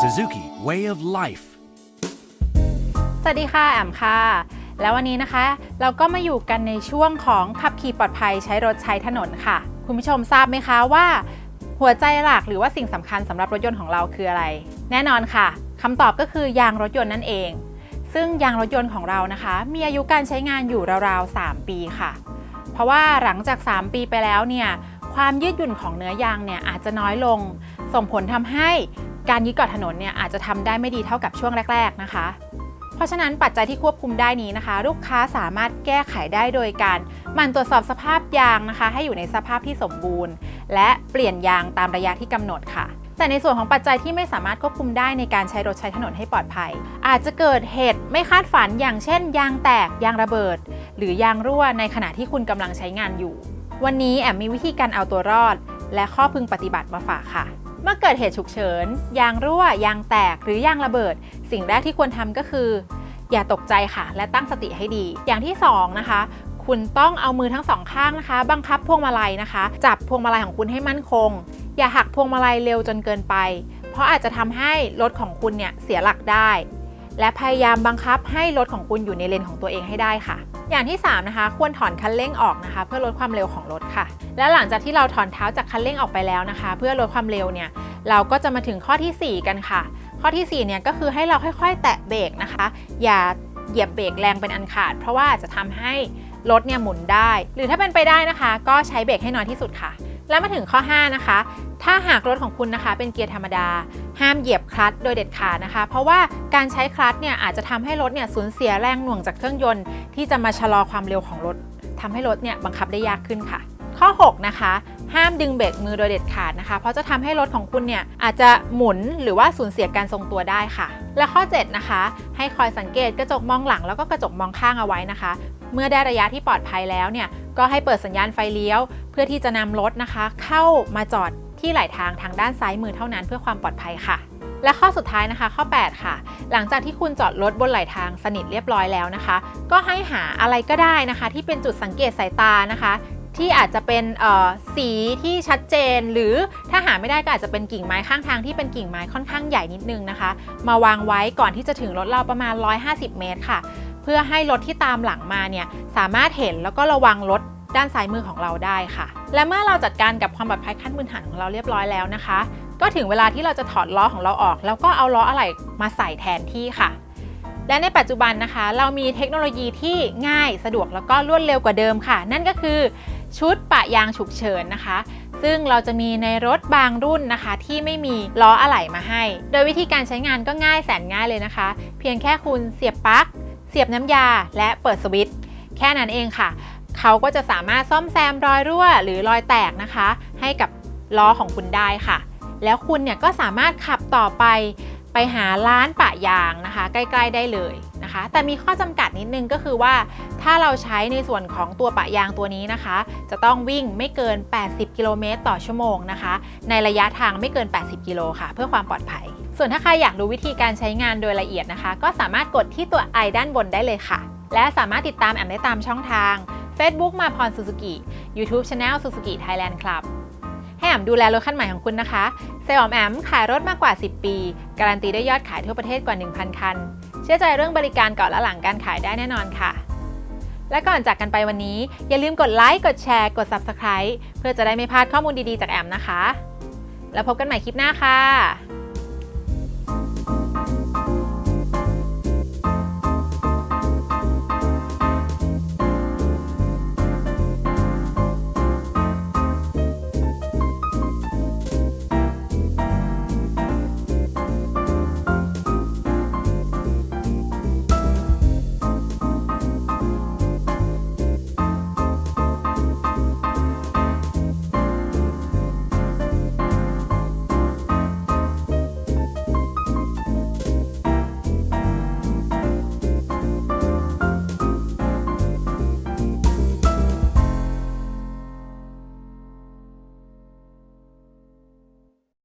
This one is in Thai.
Suzuki Way of Life สวัสดีค่ะแอมค่ะ แล้ววันนี้นะคะ เราก็มาอยู่กันในช่วงของขับขี่ปลอดภัยใช้รถใช้ถนนค่ะ คุณผู้ชมทราบไหมคะว่า หัวใจหลักหรือว่าสิ่งสำคัญสำหรับรถยนต์ของเราคืออะไร แน่นอนค่ะคำตอบก็คือยางรถยนต์นั่นเอง ซึ่งยางรถยนต์ของเรานะคะ มีอายุการใช้งานอยู่ราวๆ 3 ปีค่ะ เพราะว่าหลังจาก 3 ปีไปแล้วเนี่ยความยืดหยุ่นของเนื้อยางเนี่ยอาจจะน้อยลง ส่งผลทำให้ การยึดเกาะถนนเนี่ยอาจจะทำได้ไม่ดีเท่ากับช่วงแรก ๆนะคะ เพราะฉะนั้นปัจจัยที่ควบคุมได้นี้นะคะ ลูกค้าสามารถแก้ไขได้โดยการหมั่นตรวจสอบสภาพยางนะคะ ให้อยู่ในสภาพที่สมบูรณ์ และเปลี่ยนยางตามระยะที่กำหนดค่ะแต่ในส่วนของปัจจัยที่ไม่สามารถควบคุมได้ในการใช้รถใช้ถนนให้ปลอดภัย อาจจะเกิดเหตุไม่คาดฝันอย่างเช่น ยางแตก ยางระเบิด หรือยางรั่วในขณะที่คุณกำลังใช้งานอยู่ วันนี้แอมมีวิธีการเอาตัวรอด และข้อพึงปฏิบัติมาฝากค่ะ เมื่อเกิดเหตุฉุกเฉิน ยางรั่ว ยางแตกหรือยางระเบิด สิ่งแรกที่ควรทำก็คือ อย่าตกใจค่ะ และตั้งสติให้ดี อย่างที่ 2 นะคะ คุณต้องเอามือทั้งสองข้างนะคะ บังคับพวงมาลัยนะคะ จับพวงมาลัยของคุณให้มั่นคง อย่าหักพวงมาลัยเร็วจนเกินไป เพราะอาจจะทำให้รถของคุณเนี่ยเสียหลักได้ และพยายามบังคับให้รถของคุณอยู่ในเลนของตัวเองให้ได้ค่ะ อย่างที่ 3 นะคะ ควรถอนคันเร่งออกนะคะ เพื่อลดความเร็วของรถค่ะ และหลังจากที่เราถอนเท้าจากคันเร่งออกไปแล้วนะคะ เพื่อลดความเร็วเนี่ยเราก็จะมาถึงข้อทีสี่4 กันค่ะ ข้อทีสี่4เนี่ยก็คือให้เราค่อยๆ แตะเบรกนะคะ อย่าเหยียบเบรกแรงเป็นอันขาด เพราะว่าจจะทำให้รถเนี่ยหมุนได้ หรือถ้าเป็นไปได้นะคะ ก็ใช้เบรกให้น้อยที่สุดค่ะ แล้วมาถึงข้อ 5 นะคะ ถ้าหากรถของคุณนะคะ เป็นเกียร์ธรรมดา ห้ามเหยียบคลัตช์โดยเด็ดขาดนะคะ เพราะว่าการใช้คลัตช์เนี่ยอาจจะทำให้รถเนี่ยสูญเสียแรงหน่วงจากเครื่องยนต์ที่จะมาชะลอความเร็วของรถทำให้รถเนี่ยบังคับได้ยากขึ้นค่ะ ข้อ 6 นะคะ ห้ามดึงเบรกมือโดยเด็ดขาดนะคะ เพราะจะทำให้รถของคุณเนี่ยอาจจะหมุนหรือว่าสูญเสียการทรงตัวได้ค่ะ และข้อ 7 นะคะ ให้คอยสังเกตกระจกมองหลังแล้วก็กระจกมองข้างเอาไว้นะคะ เมื่อได้ระยะที่ปลอดภัยแล้วเนี่ยก็ให้เปิดสัญญาณไฟเลี้ยว เพื่อที่จะนำรถนะคะ เข้ามาจอดที่ไหลทางทางด้านซ้ายมือเท่านั้นเพื่อความปลอดภัยค่ะ และข้อสุดท้ายนะคะ ข้อ 8 ค่ะ หลังจากที่คุณจอดรถบนไหลทางสนิทเรียบร้อยแล้วนะคะ ก็ให้หาอะไรก็ได้นะคะ ที่เป็นจุดสังเกตสายตานะคะ ที่อาจจะเป็นสีที่ชัดเจน หรือถ้าหาไม่ได้ก็อาจจะเป็นกิ่งไม้ข้างทางที่เป็นกิ่งไม้ค่อนข้างใหญ่นิดนึงนะคะ มาวางไว้ก่อนที่จะถึงรถเราประมาณ 150 เมตรค่ะ เพื่อให้รถที่ตามหลังมาเนี่ยสามารถเห็นแล้วก็ระวังรถด้านซ้ายมือของเราได้ค่ะ และเมื่อเราจัดการกับความปลอดภัยขั้นพื้นฐานของเราเรียบร้อยแล้วนะคะ ก็ถึงเวลาที่เราจะถอดล้อของเราออก แล้วก็เอาล้ออะไหล่มาใส่แทนที่ค่ะ และในปัจจุบันนะคะ เรามีเทคโนโลยีที่ง่ายสะดวกแล้วก็รวดเร็วกว่าเดิมค่ะ นั่นก็คือ ชุดปะยางฉุกเฉินนะคะ ซึ่งเราจะมีในรถบางรุ่นนะคะ ที่ไม่มีล้ออะไหล่มาให้ โดยวิธีการใช้งานก็ง่ายแสนง่ายเลยนะคะ เพียงแค่คุณเสียบปลั๊ก เสียบน้ำยา และเปิดสวิตช์แค่นั้นเองค่ะ เขาก็จะสามารถซ่อมแซมรอยรั่ว หรือรอยแตกนะคะ ให้กับล้อของคุณได้ค่ะ แล้วคุณเนี่ยก็สามารถขับต่อไปไปหาร้านปะยางนะคะ ใกล้ ๆ ได้เลย แต่มีข้อจำกัดนิดนึงก็คือว่า ถ้าเราใช้ในส่วนของตัวปะยางตัวนี้นะคะ จะต้องวิ่งไม่เกิน 80 กิโลเมตรต่อชั่วโมงนะคะ ในระยะทางไม่เกิน 80 กิโลค่ะ เพื่อความปลอดภัย ส่วนถ้าใครอยากรู้วิธีการใช้งานโดยละเอียดนะคะ ก็สามารถกดที่ตัว i ด้านบนได้เลยค่ะ และสามารถติดตามแอมได้ตามช่องทาง Facebook มาพรซูซูกิ YouTube Channel Suzuki Thailand Club ให้แอมดูแลรถคันใหม่ของคุณนะคะเซลล์อมแอมขายรถมากกว่า 10 ปี การันตีได้ยอดขายทั่วประเทศกว่า 1,000 คัน เชื่อใจเรื่องบริการก่อนและหลังการขายได้แน่นอนค่ะ และก่อนจากกันไปวันนี้ อย่าลืมกดไลค์กดแชร์ กด Subscribe เพื่อจะได้ไม่พลาดข้อมูลดีๆจากแอมนะคะ แล้วพบกันใหม่คลิปหน้าค่ะ